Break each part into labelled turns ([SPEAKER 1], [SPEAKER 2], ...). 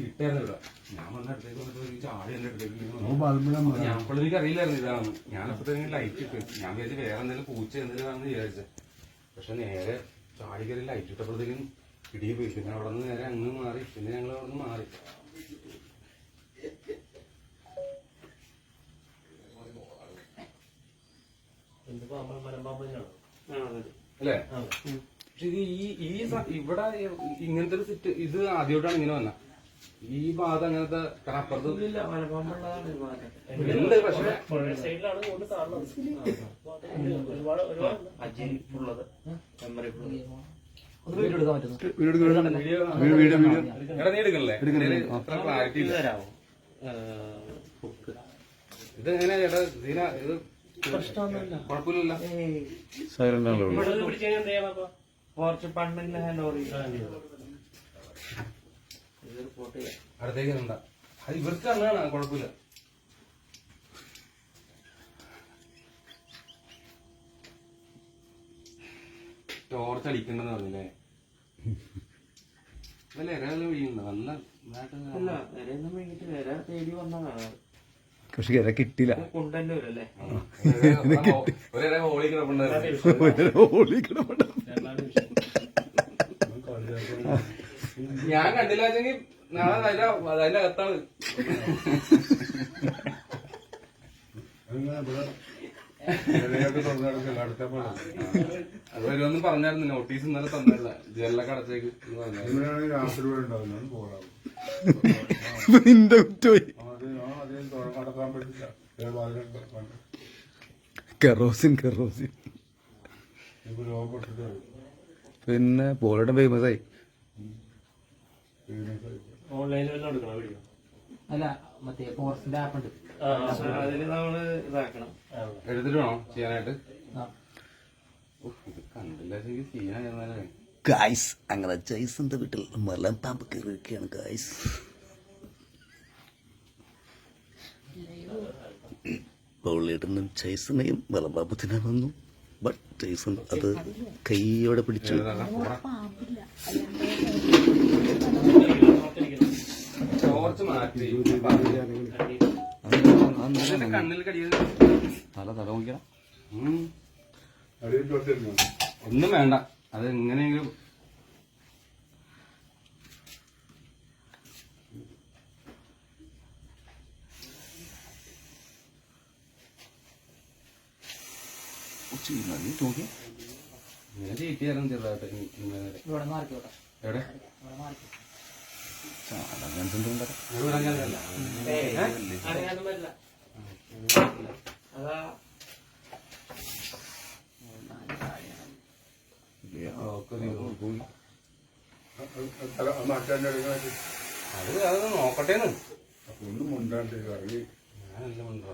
[SPEAKER 1] ഇരുട്ടായിരുന്നു ഇവിടെ. ഞാൻ വന്ന അടുത്തേക്ക് വന്നിട്ട് ചാടി എന്റെ അടുത്തേക്ക് വീണു ഞാൻ എനിക്ക് അറിയില്ലായിരുന്നു ഇതാണ് ഞാൻ അപ്പത്തേക്കും ലൈറ്റ് ഇട്ട്. ഞാൻ വിചാരിച്ചു വേറെ എന്തെങ്കിലും പൂച്ച എന്തെങ്കിലും വിചാരിച്ചത് പക്ഷെ നേരെ ചാടി കയറി ലൈറ്റ് ഇട്ടപ്പോഴത്തേക്കും ഇടിയെ പോയി. പിന്നെ അവിടെ നിന്ന് നേരെ അങ്ങ് മാറി. പിന്നെ ഞങ്ങൾ അവിടെ നിന്ന് മാറി. അല്ലേ? പക്ഷെ ഇത് ഈ ഈ ഇവിടെ ഇങ്ങനത്തെ ഒരു സിറ്റ് ഇത് ആദ്യമായിട്ടാണ് ഇങ്ങനെ വന്ന ഈ ഭാഗത്ത് അങ്ങനത്തെ കാരണം അപ്പുറത്ത് ഉണ്ട് പക്ഷെ
[SPEAKER 2] സൈഡിലാണ് കൊണ്ട് കാണുന്നത്. ഒരുപാട് ഒരുപാട്
[SPEAKER 3] അജിപ്പുള്ളത് മെമ്മറി
[SPEAKER 2] ഒന്ന് വീഡിയോ എടുക്കാൻ പറ്റുന്നു
[SPEAKER 1] വീഡിയോ
[SPEAKER 4] വീഡിയോ വീഡിയോ വീഡിയോ.
[SPEAKER 1] എടാ നീ എടുക്കണല്ലേ ഇതിൽ അത്ര ഇല്ല.
[SPEAKER 3] തരാമോ ബുക്ക്
[SPEAKER 1] ഇത് എങ്ങനെയാ ചേട്ടാ? ഇതിന ഇത് കുഴപ്പമില്ലല്ലോ.
[SPEAKER 4] സൈലന്റ് ആണല്ലോ
[SPEAKER 3] കുറച്ച് പണ്ടില്ല ഹാൻഡ് ഓവർ ഇതൊരു ഫോട്ടോ ചെയ്യാം
[SPEAKER 1] അടുത്തേക്ക് നിണ്ട അത് ഇവർക്ക് അങ്ങനെയാണ് കുഴപ്പമില്ല. ടോർച്ച് അടിക്കണ്ടെന്ന് പറഞ്ഞില്ലേ? നല്ല ഇരകളെല്ലാം വീഴുന്നു. നല്ല
[SPEAKER 3] അല്ല തേടി വന്നതാണ്
[SPEAKER 4] പക്ഷെ ഇര കിട്ടില്ല
[SPEAKER 3] കൊണ്ടല്ലേ വരല്ലേ
[SPEAKER 1] ഒരേ ഹോളി കിടപ്പുണ്ടായിരുന്നു.
[SPEAKER 4] ഹോളി കിടപ്പുണ്ട്
[SPEAKER 1] ഞാൻ കണ്ടില്ല വെച്ചെങ്കിൽ നാളെ അതിന്റെ അതിന്റെ അകത്താണ്. അത് വരുമെന്ന് പറഞ്ഞായിരുന്നു നോട്ടീസ് ഇന്നലെ തന്നില്ല ജെല്ലൊക്കെ അടച്ചേക്ക്
[SPEAKER 4] നിന്റെ കെറോസിൻ കെറോസിൻ. പിന്നെ പോലയുടെ ഫേമസ് ആയി.
[SPEAKER 2] ഓൺലൈനിൽ വല്ലതും എടുക്കണം? വീഡിയോ?
[SPEAKER 5] അല്ല മറ്റേ ഫോറസ്റ്റിന്റെ ആപ്പ് ഉണ്ട്.
[SPEAKER 3] അതിൽ നമ്മൾ ഇതാക്കണം.
[SPEAKER 1] എടുത്തിട്ട് ചെയ്യാനായിട്ട്?
[SPEAKER 4] ഗായ്സ് അങ്ങനെ ജയ്സന്റെ വീട്ടിൽ മലം പാമ്പ് കയറിയിരിക്കുകയാണ് ഗായ്സ് പൗളിയേട്ടനും ജയ്സനെയും മലമ്പാമ്പ് തിന്നാൻ വന്നു. ബട്ട് ജയ്സൺ അത് കൈയോടെ പിടിച്ചു. തല തല നോക്കിയാ
[SPEAKER 1] ഒന്നും വേണ്ട. അത് എങ്ങനെയെങ്കിലും
[SPEAKER 4] നോക്കി
[SPEAKER 1] ഇങ്ങനെ ചീറ്റിയായിരുന്നു ചെറുതായിട്ട് ഇ- ഇങ്ങനെ എവിടെ?
[SPEAKER 5] ഇവിടെ
[SPEAKER 1] അങ്ങനെയല്ല.
[SPEAKER 3] അറിയാനും പറ്റില്ല അതാ.
[SPEAKER 1] അത് നോക്കട്ടേന്ന്.
[SPEAKER 6] ഒന്നും മുണ്ടാണ്ട് ഇറങ്ങി
[SPEAKER 1] ഞാനല്ല മണ്ടോ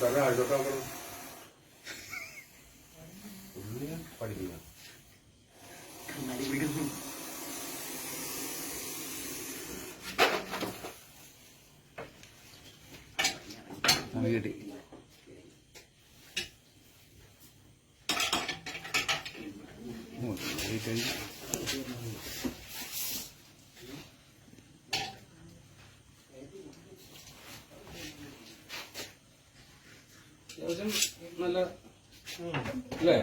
[SPEAKER 6] തല ആയിക്കോട്ടെ
[SPEAKER 1] പഠിപ്പിക്കാം
[SPEAKER 4] കിട്ടി.
[SPEAKER 1] അത്യാവശ്യം നല്ല അല്ലേ?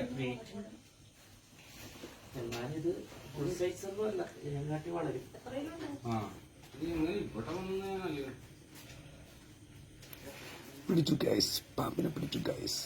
[SPEAKER 3] എന്നാലിത് ഫുൾ സൈസ് ഒന്നും അല്ല ഇതിനെക്കാട്ടി വളരും.
[SPEAKER 1] ആ. ഇവിടെ
[SPEAKER 4] പിടിച്ചു ഗൈസ് പാമ്പിനെ പിടിച്ചു ഗൈസ്